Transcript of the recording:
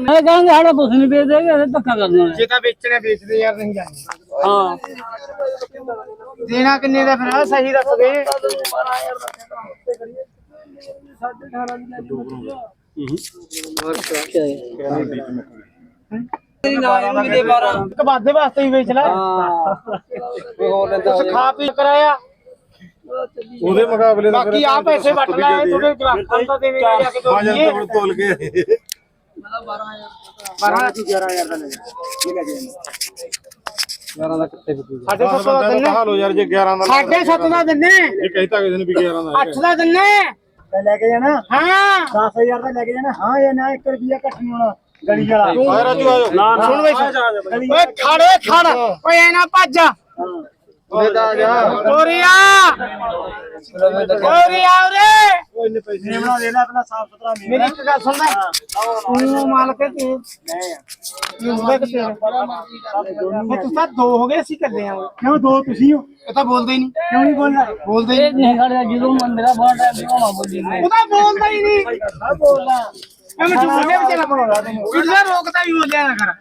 ਮੈਂ ਕਹਾਂਗਾ ਸਾਡਾ ਕੁਛ ਨਹੀਂ ਵੇਚ ਦੇਗੇ ਇਹ ਧੱਕਾ ਕਰਨਾ ਜੇ ਤਾਂ ਵੇਚਣੇ ਵੇਚਦੇ ਯਾਰ ਨਹੀਂ ਜਾਂਦੇ ਹਾਂ। ਦੇਣਾ ਕਿੰਨੇ ਦਾ ਫਿਰ ਸਹੀ ਦੱਸ ਦੇ ਤੇਰੀ ਨਾ ਵੀ ਦੇ 12 ਇੱਕ ਵਾਦੇ ਵਾਸਤੇ ਹੀ ਵੇਚ ਲੈ। ਕੁਛ ਖਾ ਪੀ ਕਰਾਇਆ। ਉਹਦੇ ਮੁਕਾਬਲੇ ਤਾਂ ਬਾਕੀ ਆ ਪੈਸੇ ਵੱਟ ਲੈ ਥੋੜੇ ਜਵਾਕਾਂ ਤਾਂ ਦੇਵੇਂਗੇ ਜਾ ਕੇ ਬਾਜਨ ਦੋਈਏ ਤੋਂ ਤੋਲ ਕੇ। 12 ਦੀ 11000 ਦਾ ਲੈ ਜਾ ਇਹ ਲੈ ਕੇ ਯਾਰਾਂ ਦਾ ਕਿੱਥੇ ਵਿਕੂਗਾ? ਸਾਡੇ ਸੱਤ ਦਾ ਦਿੰਨੇ। ਕਹਾ ਲੋ ਯਾਰ ਜੇ 11 ਦਾ ਸਾਡੇ ਸੱਤ ਦਾ ਦਿੰਨੇ। ਇਹ ਕਹਿਤਾ ਕਿਸੇ ਨੇ ਵੀ 11 ਦਾ ਅੱਠ ਦਾ ਦਿੰਨੇ। ਲੈ ਕੇ ਜਾਣਾ। ਹਾਂ। 10000 ਦਾ ਲੈ ਕੇ ਜਾਣਾ। ਹਾਂ ਇਹ ਨਾ 1 ਰੁਪਿਆ ਘੱਟ ਨਹੀਂ ਹੋਣਾ। ਗਲੀ ਵਾਲਾ। ਆਏ ਰਾਜੂ ਆਜੋ ਨਾ ਨਾ। ਸੁਣ ਬਈ ਓਏ ਖੜ ਓਏ ਖੜ ਓਏ ਐ ਨਾ ਭੱਜ। ਉਹਦੇ ਦਾ ਜਾ। ਓਰੀਆ ਓਰੀਆ ਓਰੇ ਨੇਮਣਾ ਦੇ ਲੈ ਆਪਣਾ ਸਾਫ਼ ਸੁਥਰਾ ਮੇਰੀ ਇੱਕ ਗੱਲ ਸੁਣ ਲੈ ਤੂੰ ਮਾਲਕ ਤੂੰ। ਇਹ ਹੋਵੇ ਕਿ ਤੇਰੇ ਉਹ ਤੂੰ ਤਾਂ ਦੋ ਹੋ ਗਏ ਅਸੀਂ ਕੱਲੇ ਆ। ਕਿਉਂ ਦੋ ਤੁਸੀਂ ਹੋ? ਇਹ ਤਾਂ ਬੋਲਦੇ ਹੀ ਨਹੀਂ। ਕਿਉਂ ਨਹੀਂ ਬੋਲਦਾ ਬੋਲਦੇ ਹੀ ਇਹ ਨਹੀਂ ਖੜਿਆ ਜਦੋਂ ਮੇਰਾ ਬੜਾ ਟਾਈਮ ਹੋਣਾ ਬੋਲੀ ਨਹੀਂ। ਉਹ ਤਾਂ ਬੋਲਦਾ ਹੀ ਨਹੀਂ। ਝੂਠੇ ਵਿੱਚ ਨਾ ਬੋਲਦਾ ਤੈਨੂੰ। ਕਿਹੜਾ ਰੋਕਦਾ ਵੀ ਬੋਲਿਆ ਨਾ ਕਰ।